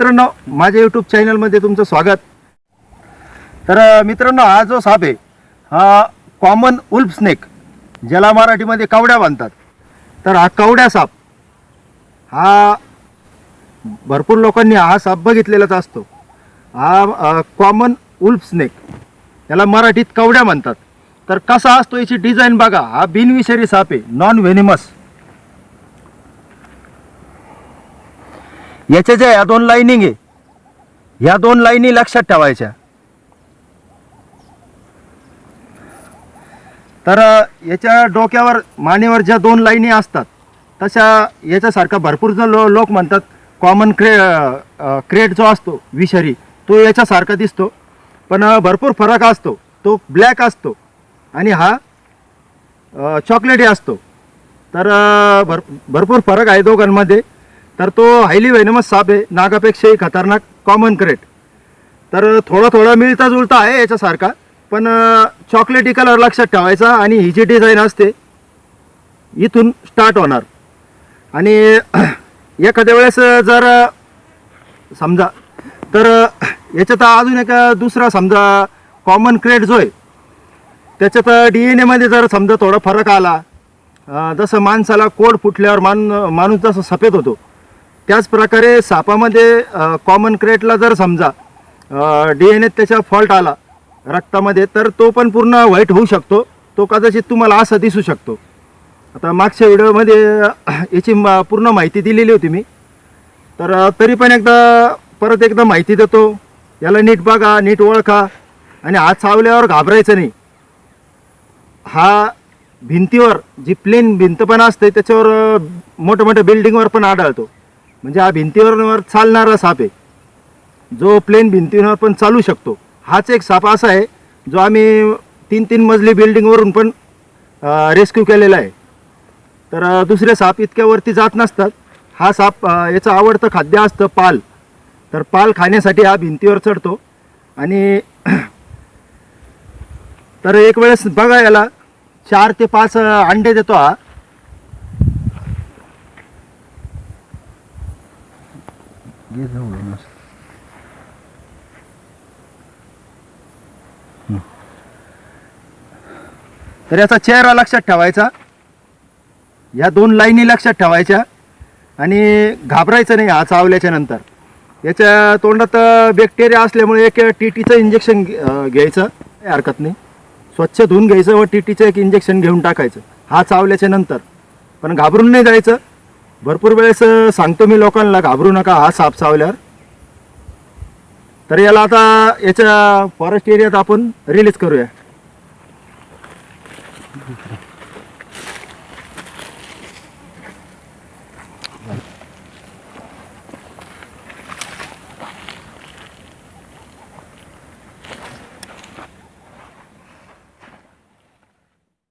मित्रांनो माझ्या यूट्यूब चॅनलमध्ये तुमचं स्वागत. तर मित्रांनो हा जो साप आहे हा कॉमन उल्फ स्नेक ज्याला मराठीमध्ये कवड्या बांधतात तर हा कवड्या साप हा भरपूर लोकांनी हा साप बघितलेलाच असतो. हा कॉमन उल्फ स्नेक याला मराठीत कवड्या म्हणतात. तर कसा असतो याची डिझाईन बघा. हा बिनविषारी साप आहे नॉन व्हेनिमस याच्या ज्या या दोन लाईनिंग आहे ह्या दोन लाईनी लक्षात ठेवायच्या. तर याच्या डोक्यावर मानेवर ज्या दोन लाईनी असतात तशा याच्यासारखा भरपूर जो लो लोक म्हणतात कॉमन क्रे क्रेट जो असतो विषारी तो याच्यासारखा दिसतो. पण भरपूर फरक असतो. तो ब्लॅक असतो. आणि हा चॉकलेटही चॉकलेटी असतो. तर भर भरपूर फरक आहे दोघांमध्ये. तर तो हायली वेनमस साप आहे. नागापेक्षाही खतरनाक कॉमन क्रेट तर थोडं थोडा मिळता जुळता आहे याच्यासारखा. पण चॉकलेटी कलर लक्षात ठेवायचा आणि ही जी डिझाईन असते इथून स्टार्ट होणार. आणि एखाद्या वेळेस जर समजा तर याच्यात अजून एक दुसरा समजा कॉमन क्रेट जो आहे त्याच्यात डी एन एमध्ये जर समजा थोडा फरक आला जसं माणसाला कोड फुटल्यावर मान माणूस जसं सफेद होतो त्याच प्रकारे सापामध्ये कॉमन क्रेटला जर समजा डी एन एत त्याचा फॉल्ट आला रक्तामध्ये तर तो पण पूर्ण व्हाईट होऊ शकतो. तो कदाचित तुम्हाला असा दिसू शकतो. आता मागच्या व्हिडिओमध्ये याची मा पूर्ण माहिती दिलेली होती मी. तर तरी पण एकदा परत एकदा माहिती देतो. याला नीट बघा नीट ओळखा. आणि हात चावल्यावर घाबरायचं नाही. हा भिंतीवर जी प्लेन भिंत पण असते त्याच्यावर अ, मोठ्या मोठ्या बिल्डिंगवर पण आढळतो. म्हणजे हा भिंतीवर चालणारा साप आहे. जो प्लेन भिंतीवर पण चालू शकतो. हाच एक साप असा आहे जो आम्ही तीन तीन मजली बिल्डिंगवरून पण रेस्क्यू केलेला आहे. तर दुसरे साप इतक्या वरती जात नसतात. हा साप याचं आवडतं खाद्य असतं पाल. तर पाल खाण्यासाठी हा भिंतीवर चढतो. आणि तर एक वेळेस बघा याला चार ते पाच अंडे देतो हा. तर याचा चेहरा लक्षात ठेवायचा. या दोन लाईनी लक्षात ठेवायच्या. आणि घाबरायचं नाही हा चावल्याच्या नंतर. याच्या तोंडात बॅक्टेरिया असल्यामुळे एक टी टीचं इंजेक्शन घ्यायचं. काही हरकत नाही. स्वच्छ धुवून घ्यायचं व टी टीचं एक इंजेक्शन घेऊन टाकायचं. हा चावल्याच्या नंतर. पण घाबरून नाही जायचं. भरपूर वेळेस सांगतो मी लोकांना घाबरू नका हा साप चावल्यावर तर याला आता याच्या फॉरेस्ट एरियात आपण रिलीज करूया.